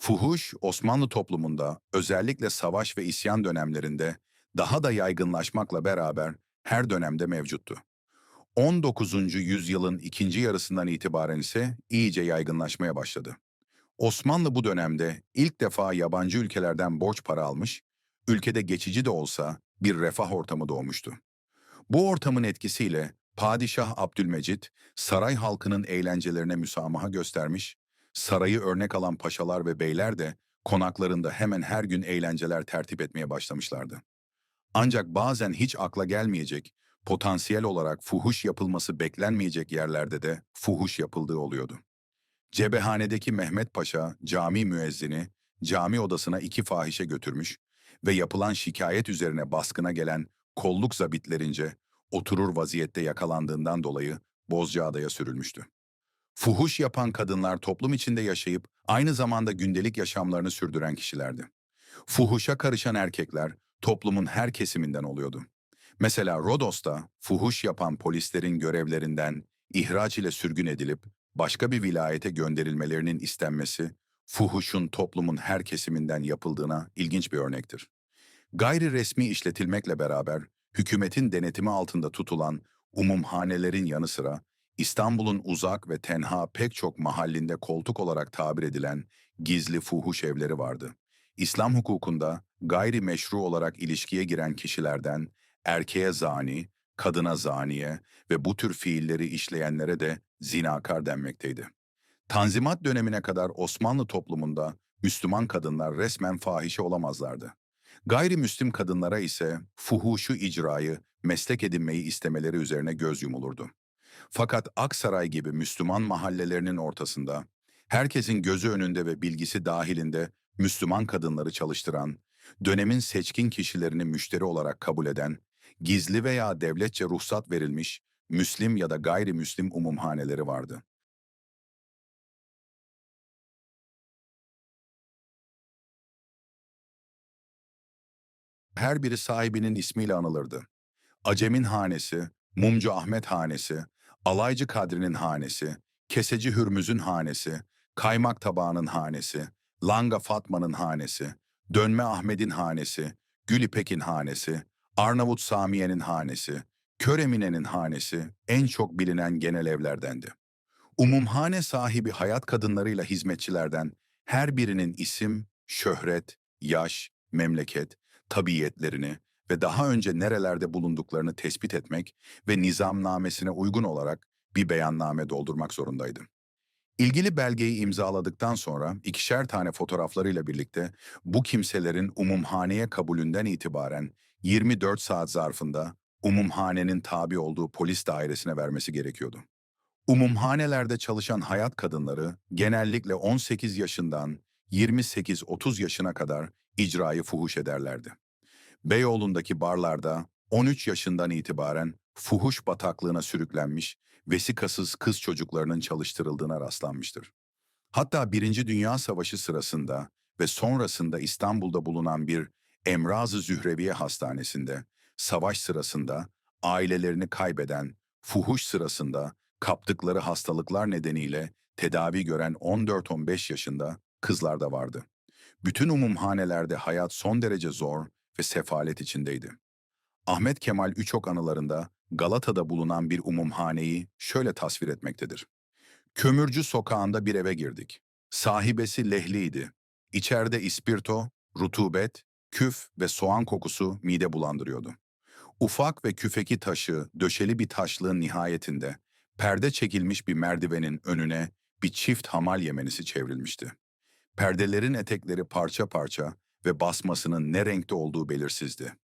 Fuhuş, Osmanlı toplumunda özellikle savaş ve isyan dönemlerinde daha da yaygınlaşmakla beraber her dönemde mevcuttu. 19. yüzyılın ikinci yarısından itibaren ise iyice yaygınlaşmaya başladı. Osmanlı bu dönemde ilk defa yabancı ülkelerden borç para almış, ülkede geçici de olsa bir refah ortamı doğmuştu. Bu ortamın etkisiyle Padişah Abdülmecit, saray halkının eğlencelerine müsamaha göstermiş, sarayı örnek alan paşalar ve beyler de konaklarında hemen her gün eğlenceler tertip etmeye başlamışlardı. Ancak bazen hiç akla gelmeyecek, potansiyel olarak fuhuş yapılması beklenmeyecek yerlerde de fuhuş yapıldığı oluyordu. Cebehane'deki Mehmet Paşa, cami müezzini, cami odasına iki fahişe götürmüş ve yapılan şikayet üzerine baskına gelen kolluk zabitlerince oturur vaziyette yakalandığından dolayı Bozcaada'ya sürülmüştü. Fuhuş yapan kadınlar toplum içinde yaşayıp aynı zamanda gündelik yaşamlarını sürdüren kişilerdi. Fuhuşa karışan erkekler toplumun her kesiminden oluyordu. Mesela Rodos'ta fuhuş yapan polislerin görevlerinden ihraç ile sürgün edilip başka bir vilayete gönderilmelerinin istenmesi, fuhuşun toplumun her kesiminden yapıldığına ilginç bir örnektir. Gayri resmi işletilmekle beraber hükümetin denetimi altında tutulan umumhanelerin yanı sıra İstanbul'un uzak ve tenha pek çok mahallinde koltuk olarak tabir edilen gizli fuhuş evleri vardı. İslam hukukunda gayri meşru olarak ilişkiye giren kişilerden erkeğe zani, kadına zaniye ve bu tür fiilleri işleyenlere de zinakar denmekteydi. Tanzimat dönemine kadar Osmanlı toplumunda Müslüman kadınlar resmen fahişe olamazlardı. Gayrimüslim kadınlara ise fuhuşu icrayı, meslek edinmeyi istemeleri üzerine göz yumulurdu. Fakat Aksaray gibi Müslüman mahallelerinin ortasında, herkesin gözü önünde ve bilgisi dahilinde Müslüman kadınları çalıştıran, dönemin seçkin kişilerini müşteri olarak kabul eden, gizli veya devletçe ruhsat verilmiş Müslim ya da gayrimüslim umumhaneleri vardı. Her biri sahibinin ismiyle anılırdı. Acemin Hanesi, Mumcu Ahmet Hanesi, Alaycı Kadri'nin hanesi, Keseci Hürmüz'ün hanesi, Kaymak Tabağı'nın hanesi, Langa Fatma'nın hanesi, Dönme Ahmet'in hanesi, Gül İpek'in hanesi, Arnavut Samiye'nin hanesi, Köremine'nin hanesi en çok bilinen genel evlerdendi. Umumhane sahibi hayat kadınlarıyla hizmetçilerden her birinin isim, şöhret, yaş, memleket, tabiyetlerini ve daha önce nerelerde bulunduklarını tespit etmek ve nizamnamesine uygun olarak bir beyanname doldurmak zorundaydı. İlgili belgeyi imzaladıktan sonra ikişer tane fotoğraflarıyla birlikte bu kimselerin umumhaneye kabulünden itibaren 24 saat zarfında umumhanenin tabi olduğu polis dairesine vermesi gerekiyordu. Umumhanelerde çalışan hayat kadınları genellikle 18 yaşından 28-30 yaşına kadar icrayı fuhuş ederlerdi. Beyoğlu'ndaki barlarda 13 yaşından itibaren fuhuş bataklığına sürüklenmiş, vesikasız kız çocuklarının çalıştırıldığına rastlanmıştır. Hatta Birinci Dünya Savaşı sırasında ve sonrasında İstanbul'da bulunan bir Emraz-ı Zühreviye Hastanesi'nde savaş sırasında ailelerini kaybeden, fuhuş sırasında kaptıkları hastalıklar nedeniyle tedavi gören 14-15 yaşında kızlar da vardı. Bütün umumhanelerde hayat son derece zor ve sefalet içindeydi. Ahmet Kemal Üçok anılarında Galata'da bulunan bir umumhaneyi şöyle tasvir etmektedir. Kömürcü sokağında bir eve girdik. Sahibesi lehliydi. İçeride ispirto, rutubet, küf ve soğan kokusu mide bulandırıyordu. Ufak ve küfeki taşı, döşeli bir taşlığın nihayetinde perde çekilmiş bir merdivenin önüne bir çift hamal yemenisi çevrilmişti. Perdelerin etekleri parça parça ve basmasının ne renkte olduğu belirsizdi.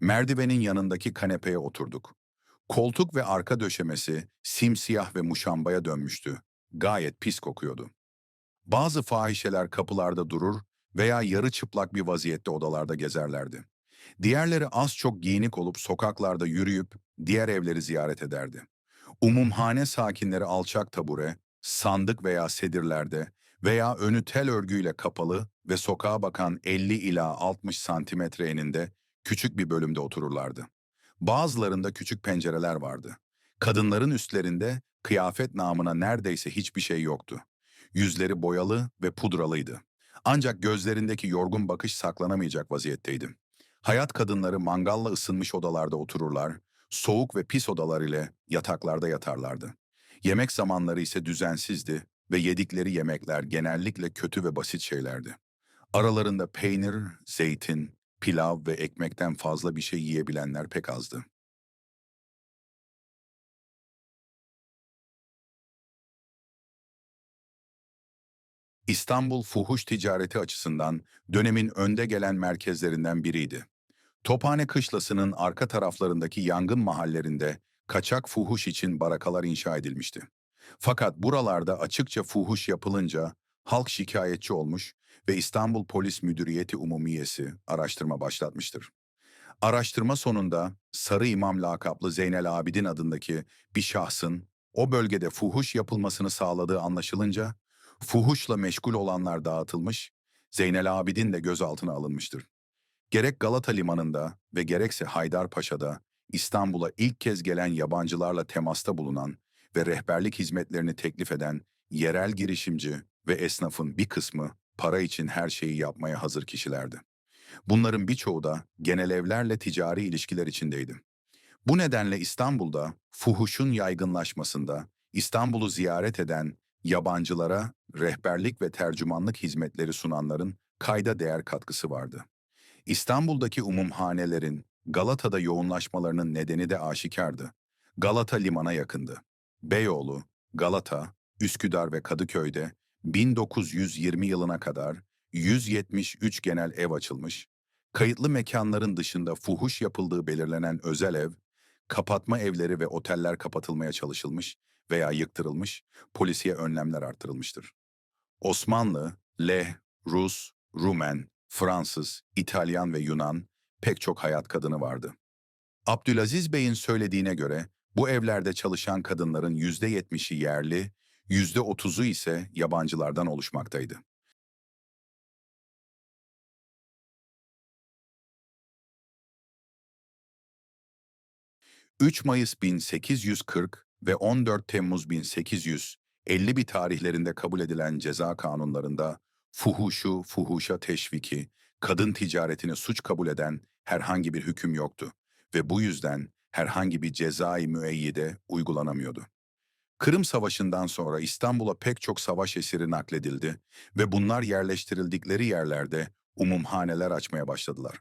Merdivenin yanındaki kanepeye oturduk. Koltuk ve arka döşemesi simsiyah ve muşambaya dönmüştü. Gayet pis kokuyordu. Bazı fahişeler kapılarda durur veya yarı çıplak bir vaziyette odalarda gezerlerdi. Diğerleri az çok giyinik olup sokaklarda yürüyüp diğer evleri ziyaret ederdi. Umumhane sakinleri alçak tabure, sandık veya sedirlerde veya önü tel örgüyle kapalı ve sokağa bakan 50 ila 60 santimetre eninde küçük bir bölümde otururlardı. Bazılarında küçük pencereler vardı. Kadınların üstlerinde kıyafet namına neredeyse hiçbir şey yoktu. Yüzleri boyalı ve pudralıydı. Ancak gözlerindeki yorgun bakış saklanamayacak vaziyetteydi. Hayat kadınları mangalla ısınmış odalarda otururlar, soğuk ve pis odalar ile yataklarda yatarlardı. Yemek zamanları ise düzensizdi ve yedikleri yemekler genellikle kötü ve basit şeylerdi. Aralarında peynir, zeytin, pilav ve ekmekten fazla bir şey yiyebilenler pek azdı. İstanbul fuhuş ticareti açısından dönemin önde gelen merkezlerinden biriydi. Tophane Kışlası'nın arka taraflarındaki yangın mahallerinde kaçak fuhuş için barakalar inşa edilmişti. Fakat buralarda açıkça fuhuş yapılınca halk şikayetçi olmuş ve İstanbul Polis Müdüriyeti Umumiyesi araştırma başlatmıştır. Araştırma sonunda Sarı İmam lakaplı Zeynel Abidin adındaki bir şahsın o bölgede fuhuş yapılmasını sağladığı anlaşılınca fuhuşla meşgul olanlar dağıtılmış, Zeynel Abidin de gözaltına alınmıştır. Gerek Galata Limanı'nda ve gerekse Haydarpaşa'da İstanbul'a ilk kez gelen yabancılarla temasta bulunan ve rehberlik hizmetlerini teklif eden yerel girişimci ve esnafın bir kısmı para için her şeyi yapmaya hazır kişilerdi. Bunların birçoğu da genel evlerle ticari ilişkiler içindeydi. Bu nedenle İstanbul'da fuhuşun yaygınlaşmasında İstanbul'u ziyaret eden yabancılara rehberlik ve tercümanlık hizmetleri sunanların kayda değer katkısı vardı. İstanbul'daki umumhanelerin Galata'da yoğunlaşmalarının nedeni de aşikardı. Galata limana yakındı. Beyoğlu, Galata, Üsküdar ve Kadıköy'de 1920 yılına kadar 173 genel ev açılmış, kayıtlı mekanların dışında fuhuş yapıldığı belirlenen özel ev, kapatma evleri ve oteller kapatılmaya çalışılmış veya yıktırılmış, polisiye önlemler artırılmıştır. Osmanlı, Leh, Rus, Rumen, Fransız, İtalyan ve Yunan pek çok hayat kadını vardı. Abdülaziz Bey'in söylediğine göre bu evlerde çalışan kadınların yüzde yetmişi yerli, yüzde otuzu ise yabancılardan oluşmaktaydı. 3 Mayıs 1840 ve 14 Temmuz 1850 bir tarihlerinde kabul edilen ceza kanunlarında fuhuşu, fuhuşa teşviki, kadın ticaretini suç kabul eden herhangi bir hüküm yoktu ve bu yüzden herhangi bir cezai müeyyide uygulanamıyordu. Kırım Savaşı'ndan sonra İstanbul'a pek çok savaş esiri nakledildi ve bunlar yerleştirildikleri yerlerde umumhaneler açmaya başladılar.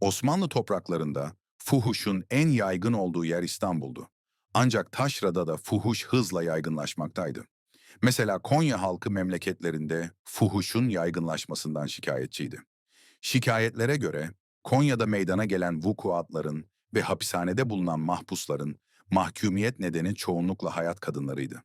Osmanlı topraklarında fuhuşun en yaygın olduğu yer İstanbul'du. Ancak Taşra'da da fuhuş hızla yaygınlaşmaktaydı. Mesela Konya halkı memleketlerinde fuhuşun yaygınlaşmasından şikayetçiydi. Şikayetlere göre Konya'da meydana gelen vukuatların ve hapishanede bulunan mahpusların mahkumiyet nedeni çoğunlukla hayat kadınlarıydı.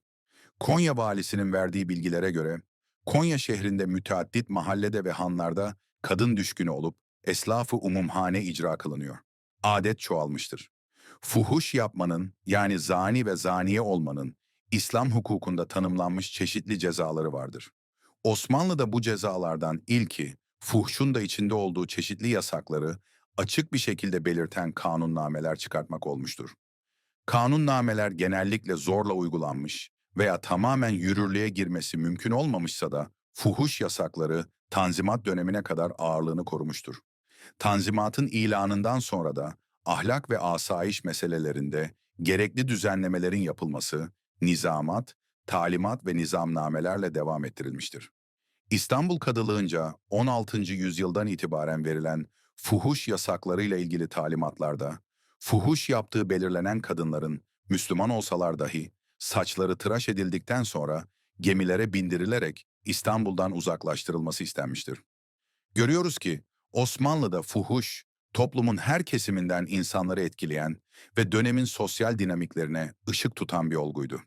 Konya valisinin verdiği bilgilere göre Konya şehrinde müteaddit mahallede ve hanlarda kadın düşkünü olup eslafı umumhane icra kılınıyor. Adet çoğalmıştır. Fuhuş yapmanın yani zani ve zaniye olmanın İslam hukukunda tanımlanmış çeşitli cezaları vardır. Osmanlı'da bu cezalardan ilki, fuhşun da içinde olduğu çeşitli yasakları açık bir şekilde belirten kanunnameler çıkartmak olmuştur. Kanunnameler genellikle zorla uygulanmış veya tamamen yürürlüğe girmesi mümkün olmamışsa da fuhuş yasakları Tanzimat dönemine kadar ağırlığını korumuştur. Tanzimatın ilanından sonra da ahlak ve asayiş meselelerinde gerekli düzenlemelerin yapılması, nizamat, talimat ve nizamnamelerle devam ettirilmiştir. İstanbul Kadılığınca 16. yüzyıldan itibaren verilen fuhuş yasaklarıyla ilgili talimatlarda, fuhuş yaptığı belirlenen kadınların Müslüman olsalar dahi saçları tıraş edildikten sonra gemilere bindirilerek İstanbul'dan uzaklaştırılması istenmiştir. Görüyoruz ki Osmanlı'da fuhuş, toplumun her kesiminden insanları etkileyen ve dönemin sosyal dinamiklerine ışık tutan bir olguydu.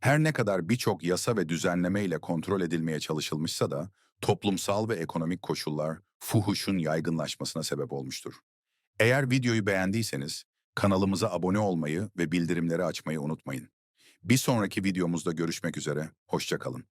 Her ne kadar birçok yasa ve düzenleme ile kontrol edilmeye çalışılmışsa da toplumsal ve ekonomik koşullar fuhuşun yaygınlaşmasına sebep olmuştur. Eğer videoyu beğendiyseniz kanalımıza abone olmayı ve bildirimleri açmayı unutmayın. Bir sonraki videomuzda görüşmek üzere, hoşçakalın.